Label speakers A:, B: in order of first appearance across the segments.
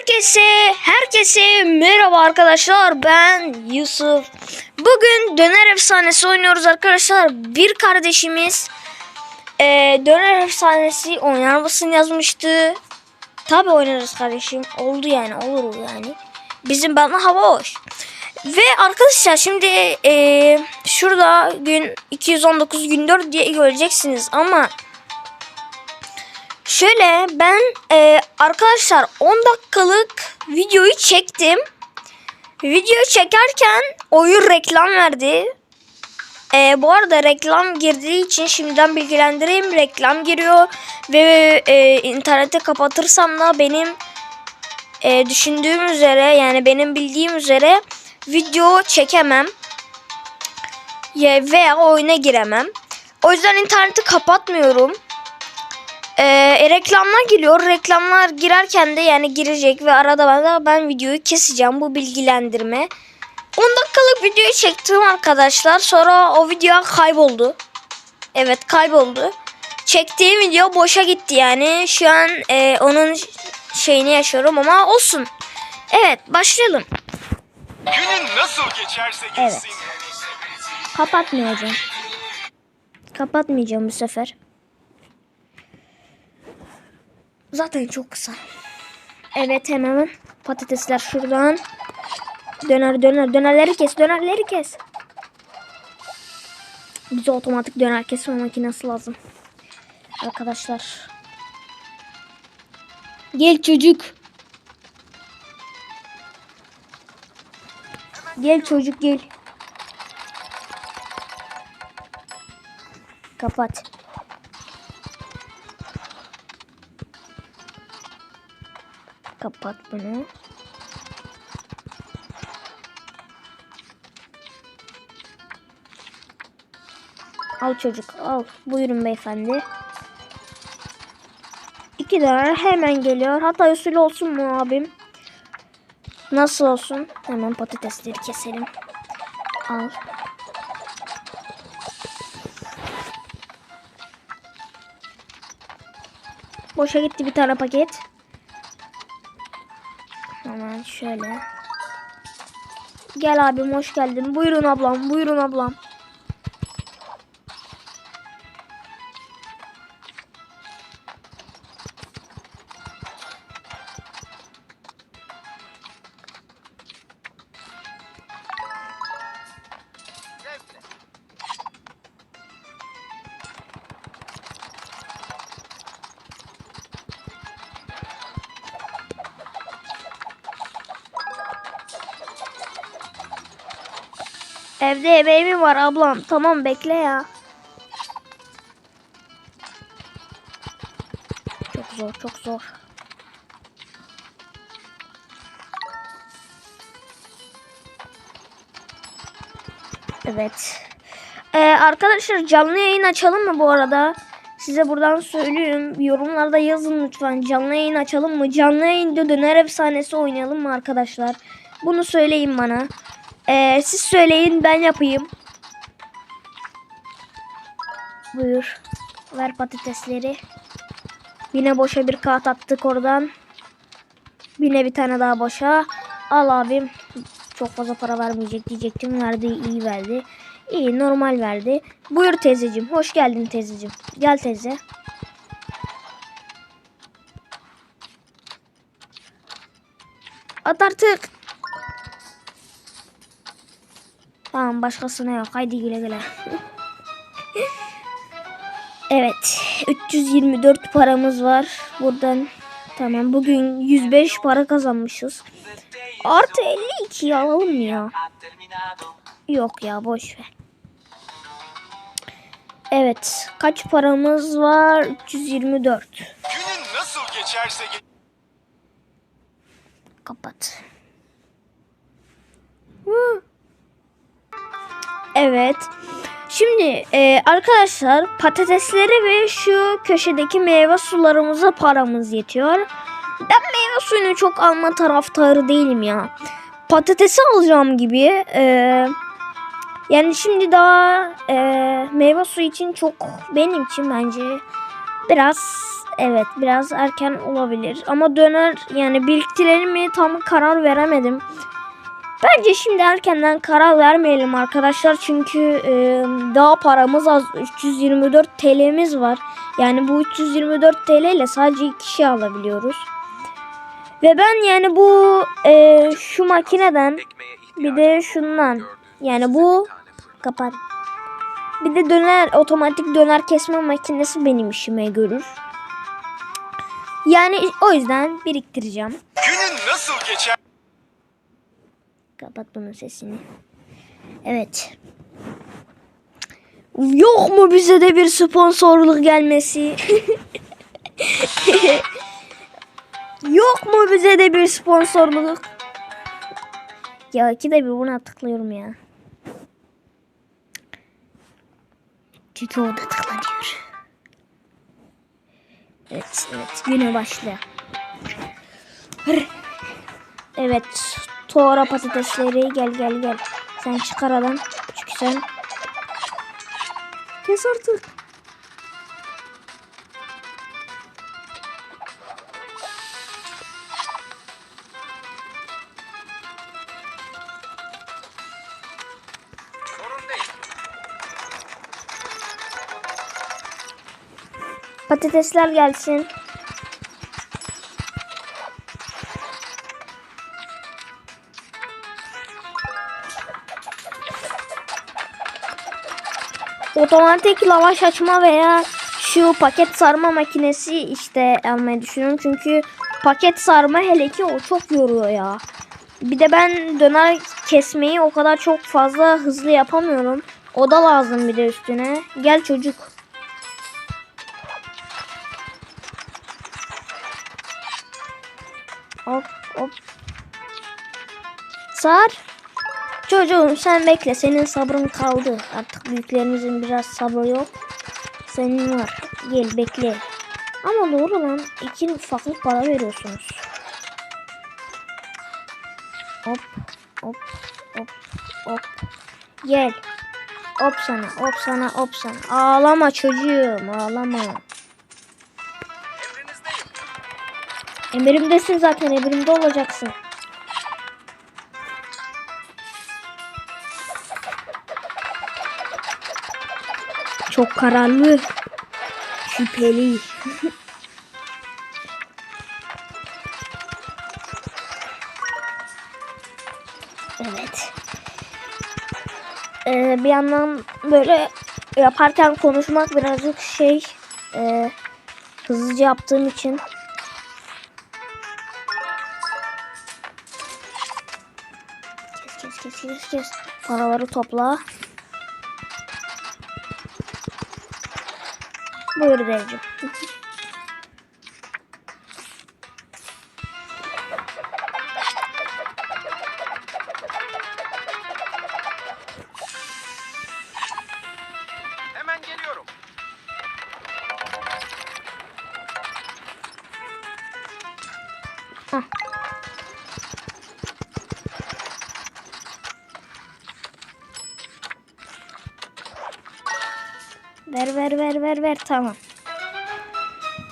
A: Herkese, herkese merhaba arkadaşlar. Ben Yusuf. Bugün döner efsanesi oynuyoruz arkadaşlar. Bir kardeşimiz eee, döner efsanesi oynar mısın yazmıştı. Tabi oynarız kardeşim. Oldu yani, olur yani. Bizim bana hava hoş. Ve arkadaşlar şimdi eee, şurada gün 219 gün 4 diye göreceksiniz ama Şöyle ben e, arkadaşlar 10 dakikalık videoyu çektim. Videoyu çekerken oyun reklam verdi. E, bu arada reklam girdiği için şimdiden bilgilendireyim. Reklam giriyor ve e, interneti kapatırsam da benim e, düşündüğüm üzere yani benim bildiğim üzere video çekemem. Ya, veya oyuna giremem. O yüzden interneti kapatmıyorum. Ee, reklamlar giriyor. Reklamlar girerken de yani girecek ve arada ben de ben videoyu keseceğim. Bu bilgilendirme. 10 dakikalık videoyu çektim arkadaşlar. Sonra o video kayboldu. Evet kayboldu. Çektiğim video boşa gitti yani. Şu an e, onun şeyini yaşıyorum ama olsun. Evet başlayalım.
B: Günün nasıl geçerse geçsin.
A: Evet. Kapatmayacağım. Kapatmayacağım bu sefer. Zaten çok kısa. Evet hemen patatesler şuradan. Döner döner dönerleri kes dönerleri kes. Bize otomatik döner kesme makinesi lazım. Arkadaşlar. Gel çocuk. Gel çocuk gel. Kapat. Kapat bunu. Al çocuk al. Buyurun beyefendi. İki dolar hemen geliyor. Hatta usul olsun mu abim? Nasıl olsun? Hemen patatesleri keselim. Al. Boşa gitti bir tane paket. Hemen şöyle. Gel abim hoş geldin. Buyurun ablam, buyurun ablam. Evde yemeğim var ablam. Tamam bekle ya. Çok zor, çok zor. Evet. Ee, arkadaşlar canlı yayın açalım mı bu arada? Size buradan söyleyeyim. Yorumlarda yazın lütfen. Canlı yayın açalım mı? Canlı yayında döner efsanesi oynayalım mı arkadaşlar? Bunu söyleyin bana. Ee, siz söyleyin ben yapayım. Buyur. Ver patatesleri. Yine boşa bir kağıt attık oradan. Yine bir tane daha boşa. Al abim. Çok fazla para vermeyecek diyecektim. Verdi iyi verdi. İyi normal verdi. Buyur teyzeciğim. Hoş geldin teyzeciğim. Gel teyze. At artık. Tamam başkasına yok. Haydi güle güle. evet. 324 paramız var. Buradan tamam. Bugün 105 para kazanmışız. Artı 52 alalım ya. Yok ya boş ver. Evet. Kaç paramız var? 324.
B: Günün nasıl geçerse ge-
A: Kapat. Hı. Evet. Şimdi e, arkadaşlar patateslere ve şu köşedeki meyve sularımıza paramız yetiyor. Ben meyve suyunu çok alma taraftarı değilim ya. Patatesi alacağım gibi. E, yani şimdi daha e, meyve suyu için çok benim için bence biraz Evet biraz erken olabilir. Ama döner yani biriktirelim mi tam karar veremedim. Bence şimdi erkenden karar vermeyelim arkadaşlar. Çünkü e, daha paramız az. 324 TL'miz var. Yani bu 324 TL ile sadece iki kişi alabiliyoruz. Ve ben yani bu e, şu makineden bir de şundan yani bu kapat. Bir de döner otomatik döner kesme makinesi benim işime görür. Yani o yüzden biriktireceğim.
B: Günün nasıl geçer?
A: Kapat bunun sesini. Evet. Yok mu bize de bir sponsorluk gelmesi? Yok mu bize de bir sponsorluk? Ya iki de bir buna tıklıyorum ya. Çünkü orada tıklanıyor. Evet, evet. Güne başla. Evet. Tora patatesleri gel gel gel. Sen çık aradan. Çünkü sen kes artık. Patatesler gelsin. Otomatik lavaş açma veya şu paket sarma makinesi işte almayı düşünüyorum. Çünkü paket sarma hele ki o çok yoruyor ya. Bir de ben döner kesmeyi o kadar çok fazla hızlı yapamıyorum. O da lazım bir de üstüne. Gel çocuk. Hop hop. Sar. Çocuğum sen bekle. Senin sabrın kaldı. Artık büyüklerimizin biraz sabrı yok. Senin var. Gel bekle. Ama doğru lan. İki ufaklık para veriyorsunuz. Hop hop hop hop. Gel. Hop sana hop sana hop sana. Ağlama çocuğum ağlama. Emrimdesin zaten emrimde olacaksın. Çok kararlı. Şüpheli. evet. Ee, bir yandan böyle yaparken konuşmak birazcık şey e, hızlıca yaptığım için Kes kes kes kes kes. Paraları topla. Buyur devcim. Ver ver tamam.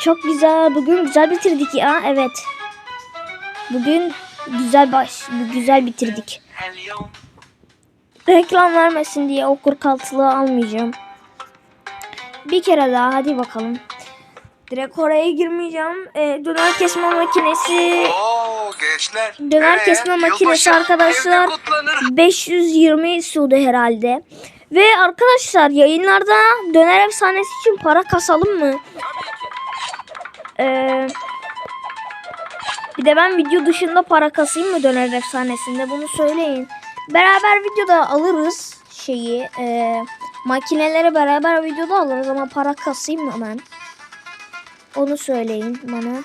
A: Çok güzel. Bugün güzel bitirdik ya. Evet. Bugün güzel baş güzel bitirdik. Reklam vermesin diye o 46'lığı almayacağım. Bir kere daha hadi bakalım. Direkt oraya girmeyeceğim. Ee, döner kesme makinesi
B: Oo gençler.
A: Döner
B: Ee,
A: kesme makinesi arkadaşlar.
B: evde kutlanır.
A: 520 suda herhalde. Ve arkadaşlar yayınlarda döner efsanesi için para kasalım mı? Ee, bir de ben video dışında para kasayım mı döner efsanesinde bunu söyleyin. Beraber videoda alırız şeyi. E, makineleri beraber videoda alırız ama para kasayım mı ben? Onu söyleyin bana.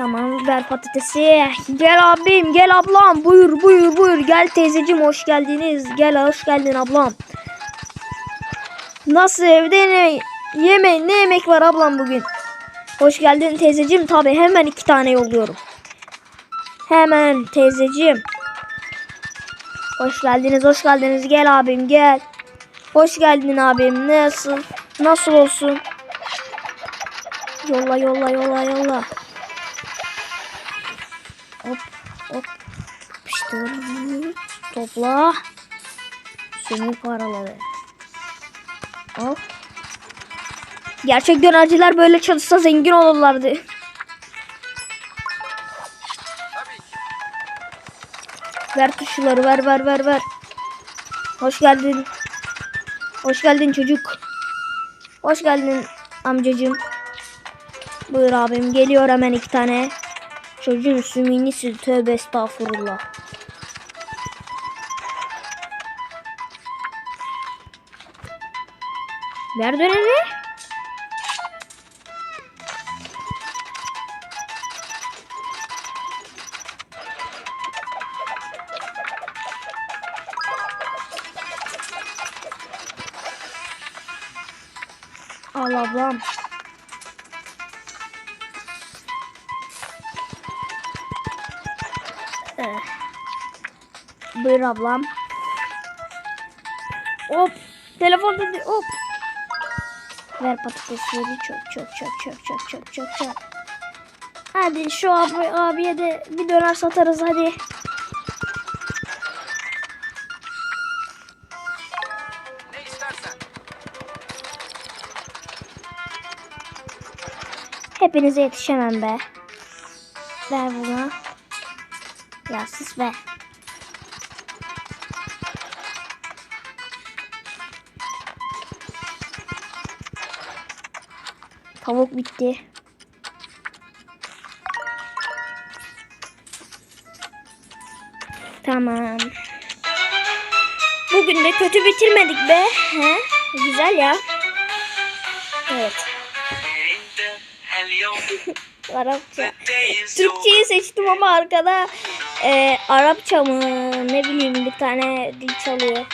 A: Tamam ver patatesi. Gel abim gel ablam. Buyur buyur buyur. Gel teyzeciğim hoş geldiniz. Gel hoş geldin ablam. Nasıl evde ne yeme ne yemek var ablam bugün? Hoş geldin teyzeciğim. Tabi hemen iki tane yolluyorum. Hemen teyzeciğim. Hoş geldiniz, hoş geldiniz. Gel abim, gel. Hoş geldin abim. Nasıl? Nasıl olsun? Yolla, yolla, yolla, yolla. Yapıştır. Topla. Sömür paraları. Hop. Gerçek dönerciler böyle çalışsa zengin olurlardı. Ver tuşları ver ver ver ver. Hoş geldin. Hoş geldin çocuk. Hoş geldin amcacığım. Buyur abim geliyor hemen iki tane. Çocuğun süminisi tövbe estağfurullah. Ver döneri. Al ablam. Eh. Buyur ablam. Hop. Telefon dedi. Hop. Ver patatesleri çok çok çok çok çok çok çok çok. Hadi şu abi, abiye de bir döner satarız hadi. Hepinize yetişemem be. Ver bunu. Ya sus be. Tavuk bitti. Tamam. Bugün de kötü bitirmedik be. He? Güzel ya. Evet. Arapça. Türkçeyi seçtim ama arkada e, Arapça mı ne bileyim bir tane dil çalıyor.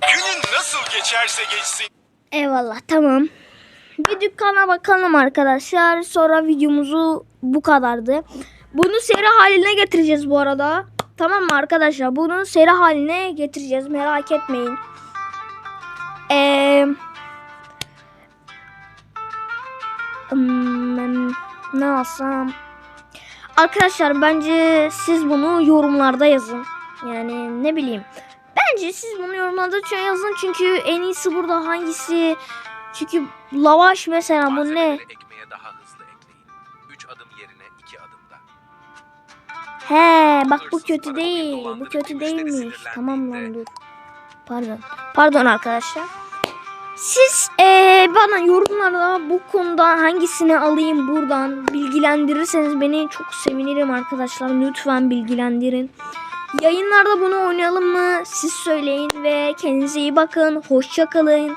B: Günün nasıl geçerse geçsin.
A: Eyvallah tamam. Bir dükkana bakalım arkadaşlar. Sonra videomuzu bu kadardı. Bunu seri haline getireceğiz bu arada. Tamam mı arkadaşlar? Bunu seri haline getireceğiz. Merak etmeyin. Eee... Hmm, ne alsam? Arkadaşlar bence siz bunu yorumlarda yazın. Yani ne bileyim. Bence siz bunu yorumlarda yazın çünkü en iyisi burada hangisi? Çünkü lavaş mesela bu ne?
C: Ekmeğe daha hızlı ekleyin. 3 adım yerine 2 adımda.
A: He bak bu kötü değil. Bu kötü değilmiş. Tamam lan dur. Pardon. Pardon arkadaşlar. Siz eee, bana yorumlarda bu konuda hangisini alayım buradan bilgilendirirseniz beni çok sevinirim arkadaşlar. Lütfen bilgilendirin. Yayınlarda bunu oynayalım mı? Siz söyleyin ve kendinize iyi bakın. Hoşça kalın.